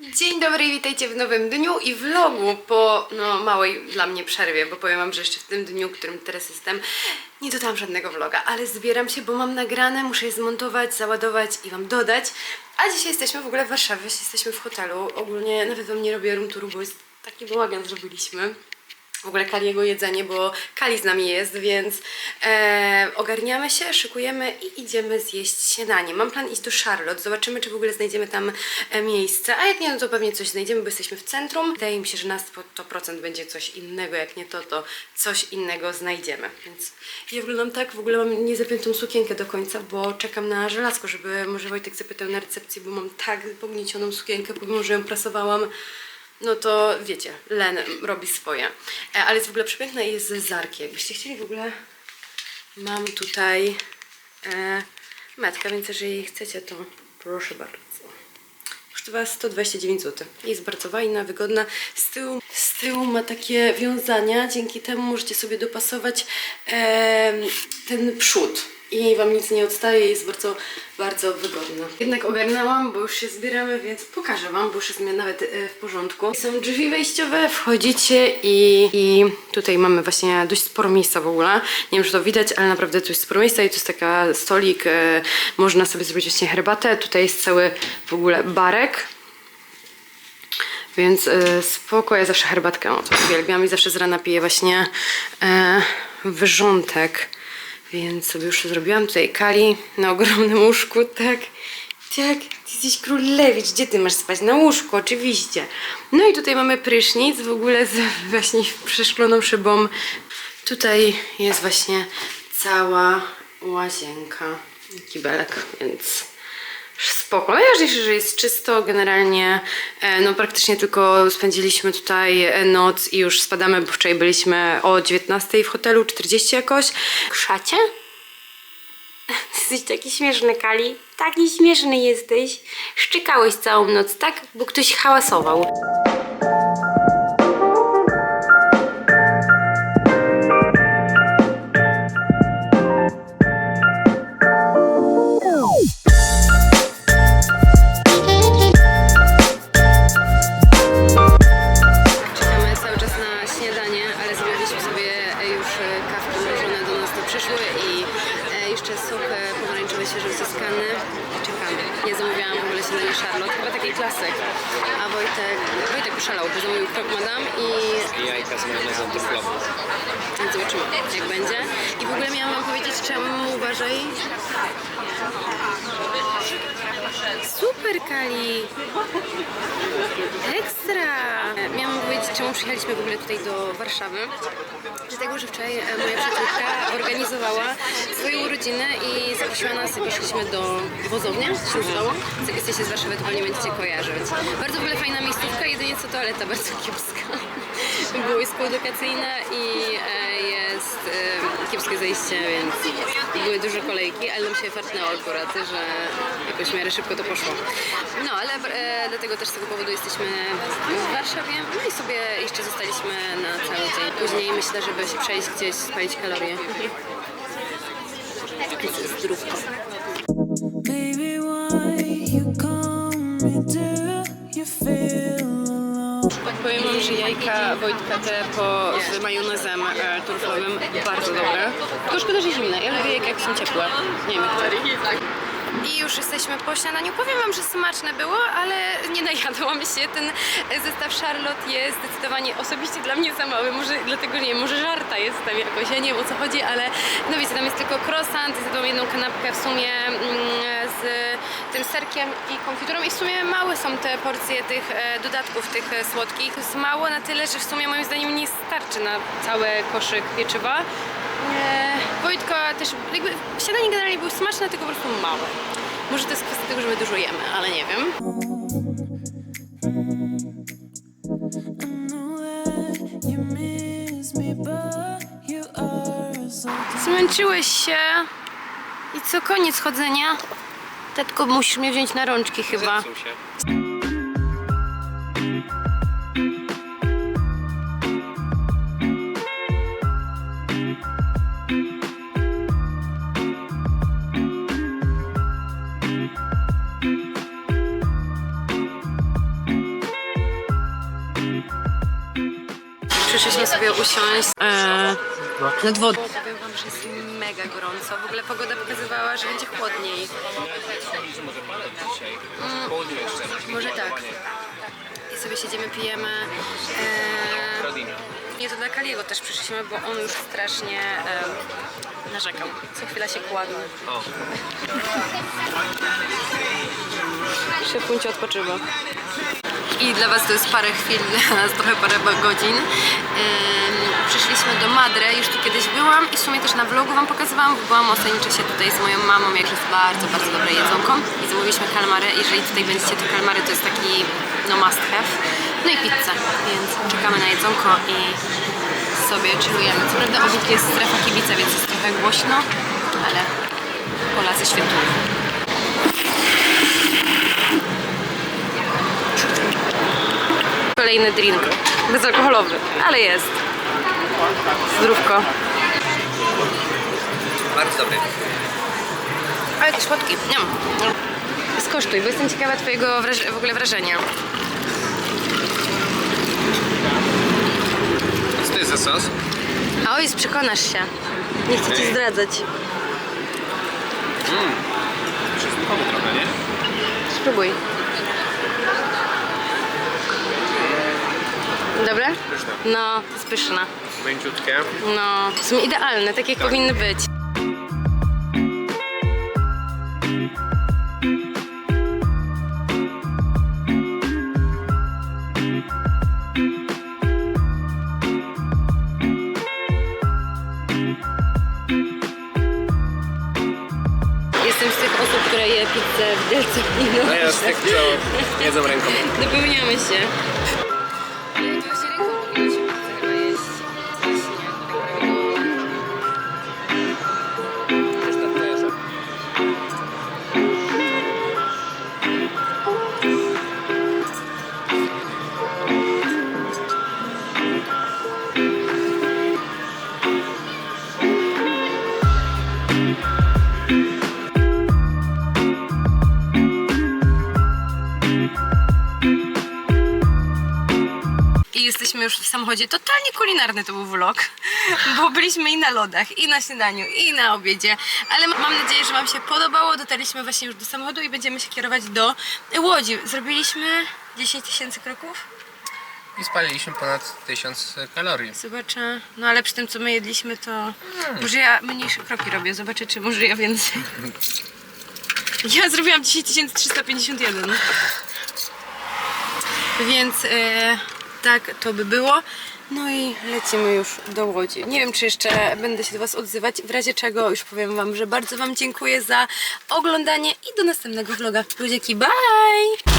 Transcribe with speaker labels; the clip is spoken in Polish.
Speaker 1: Dzień dobry, witajcie w nowym dniu i vlogu po no, małej dla mnie przerwie, bo powiem wam, że jeszcze w tym dniu, którym teraz jestem, nie dodałam żadnego vloga, ale zbieram się, bo mam nagrane, muszę je zmontować, załadować i wam dodać. A dzisiaj jesteśmy w ogóle w Warszawie, jesteśmy w hotelu. Ogólnie nawet wam nie robię room touru, bo jest taki bałagan zrobiliśmy w ogóle Kaliego jedzenie, bo Kali z nami jest, więc e, ogarniamy się, szykujemy i idziemy zjeść śniadanie. Mam plan iść do Charlotte, zobaczymy, czy w ogóle znajdziemy tam e, miejsce, a jak nie, no to pewnie coś znajdziemy, bo jesteśmy w centrum. Wydaje mi się, że na 100% będzie coś innego, jak nie to, to coś innego znajdziemy, więc ja wyglądam tak, w ogóle mam niezapiętą sukienkę do końca, bo czekam na żelazko, żeby może Wojtek zapytał na recepcji, bo mam tak pogniecioną sukienkę, pomimo, że ją prasowałam no to wiecie, Len robi swoje. E, ale jest w ogóle przepiękna i jest ze Zarki. Jakbyście chcieli w ogóle, mam tutaj e, metkę, więc jeżeli chcecie, to proszę bardzo. Kosztowała 129 zł. Jest bardzo fajna, wygodna. Z tyłu, z tyłu ma takie wiązania, dzięki temu możecie sobie dopasować em, ten przód. I wam nic nie odstaje, jest bardzo, bardzo wygodna. Jednak ogarnęłam, bo już się zbieramy, więc pokażę wam, bo już jest nawet e, w porządku. Są drzwi wejściowe, wchodzicie i, i tutaj mamy właśnie dość sporo miejsca w ogóle. Nie wiem, czy to widać, ale naprawdę jest sporo miejsca i tu jest taka stolik, e, można sobie zrobić właśnie herbatę. Tutaj jest cały w ogóle barek. Więc y, spoko, ja zawsze herbatkę o, to uwielbiam i zawsze z rana piję właśnie wyrzątek. Więc sobie już zrobiłam tutaj Kali na ogromnym łóżku, tak. Tak, ty jesteś królewicz, gdzie ty masz spać? Na łóżku, oczywiście. No i tutaj mamy prysznic, w ogóle z właśnie przeszkloną szybą. Tutaj jest właśnie cała łazienka, kibelek, więc spoko. Najważniejsze, że jest czysto, generalnie e, no praktycznie tylko spędziliśmy tutaj e, noc i już spadamy, bo wczoraj byliśmy o 19 w hotelu, 40 jakoś. Krzacie? Jesteś taki śmieszny, Kali. Taki śmieszny jesteś. Szczykałeś całą noc, tak? Bo ktoś hałasował. Pomarańczowy świeżo uzyskany. Czekamy. Ja zamówiłam w ogóle śniadanie Charlotte, chyba taki klasyk. A Wojtek, Wojtek uszalał, bo zamówił krok madame i
Speaker 2: Jajka z majonezem truflową.
Speaker 1: więc zobaczymy jak będzie. I w ogóle miałam wam powiedzieć czemu uważaj. Super Kali! Ekstra! Miałam powiedzieć, czemu przyjechaliśmy w ogóle tutaj do Warszawy. Dlatego, że wczoraj e, moja przyjaciółka organizowała swoją urodzinę i zaprosiła nas i poszliśmy do wozownia, się nazywało. Jak jesteście z Warszawy, to będziecie kojarzyć. Bardzo w ogóle fajna miejscówka, jedynie co toaleta bardzo kiepska. Boisko edukacyjne i e, jest e, kiepskie zejście, więc były duże kolejki, ale nam się fartnęło akurat, że jakoś miarę szybko to poszło. No, ale e, dlatego też z tego powodu jesteśmy w Warszawie, no i sobie jeszcze zostaliśmy na cały dzień. Później myślę, żeby się przejść gdzieś, spalić kalorie. Zdrówko.
Speaker 3: Baby, why you call me?
Speaker 1: Że jajka Wojtka te po, z majonezem e, bardzo dobre. Tylko szkoda, że zimne. Ja lubię jajka jak są ciepłe. Nie wiem, które. I już jesteśmy po śniadaniu. Powiem wam, że smaczne było, ale nie najadłam się. Ten zestaw Charlotte jest zdecydowanie osobiście dla mnie za mały. Może dlatego nie może żarta jest tam jakoś. Ja nie wiem o co chodzi, ale no wiecie, tam jest tylko croissant, zjadłam jedną kanapkę w sumie mm, z tym serkiem i konfiturą i w sumie małe są te porcje tych e, dodatków, tych e, słodkich. Jest mało na tyle, że w sumie moim zdaniem nie starczy na cały koszyk pieczywa. E, Wojtka też, jakby śniadanie generalnie było smaczne, tylko po prostu małe. Może to jest kwestia tego, że my dużo jemy, ale nie wiem. Zmęczyłeś się. I co, koniec chodzenia? Tatko, musisz mnie wziąć na rączki chyba.
Speaker 2: Zepsuł się.
Speaker 1: Przyszliśmy sobie usiąść e, nad wodą. Powiem wam, że jest mega gorąco. W ogóle pogoda pokazywała, że będzie chłodniej. Mm, może tak. I sobie siedzimy, pijemy. E, nie to dla Kaliego też przyszliśmy, bo on już strasznie e, narzekał. Co chwila się kładł. Szefuncie odpoczywa. I dla Was to jest parę chwil, dla nas trochę parę godzin. Przyszliśmy do Madre, już tu kiedyś byłam i w sumie też na vlogu Wam pokazywałam, bo byłam ostatnim czasie tutaj z moją mamą, jak jest bardzo, bardzo dobre jedzonko i zamówiliśmy kalmary. Jeżeli tutaj będziecie, to kalmary to jest taki no must have. No i pizzę, więc czekamy na jedzonko i sobie chillujemy. Co prawda obok jest strefa kibica, więc jest trochę głośno, ale Polacy świętują. Kolejny drink. Bezalkoholowy, ale jest. Zdrówko.
Speaker 2: Bardzo dobry.
Speaker 1: Ale jakieś słodki. Nie Skosztuj, bo jestem ciekawa Twojego w ogóle wrażenia.
Speaker 2: Co to jest za sos?
Speaker 1: A oj, przekonasz się. Nie chcę Ci zdradzać.
Speaker 2: Czosnkowy trochę, nie?
Speaker 1: Spróbuj. Dobre?
Speaker 2: Pyszne.
Speaker 1: No, to jest pyszne.
Speaker 2: Mięciutkie.
Speaker 1: No, są idealne, tak jak powinny być. Jestem z tych osób, które je pizzę w wielce i
Speaker 2: No ja z tych, co jedzą ręką.
Speaker 1: Dopełniamy się. Już w samochodzie. Totalnie kulinarny to był vlog, bo byliśmy i na lodach, i na śniadaniu, i na obiedzie. Ale ma- mam nadzieję, że Wam się podobało. Dotarliśmy właśnie już do samochodu i będziemy się kierować do Łodzi. Zrobiliśmy 10 tysięcy kroków.
Speaker 2: I spaliliśmy ponad 1000 kalorii.
Speaker 1: Zobaczę. No ale przy tym, co my jedliśmy, to może ja mniejsze kroki robię. Zobaczę, czy może ja więcej. Ja zrobiłam 10 351. Więc e, tak to by było. No i lecimy już do Łodzi. Nie wiem, czy jeszcze będę się do Was odzywać. W razie czego już powiem Wam, że bardzo Wam dziękuję za oglądanie i do następnego vloga. Ludzieki, bye!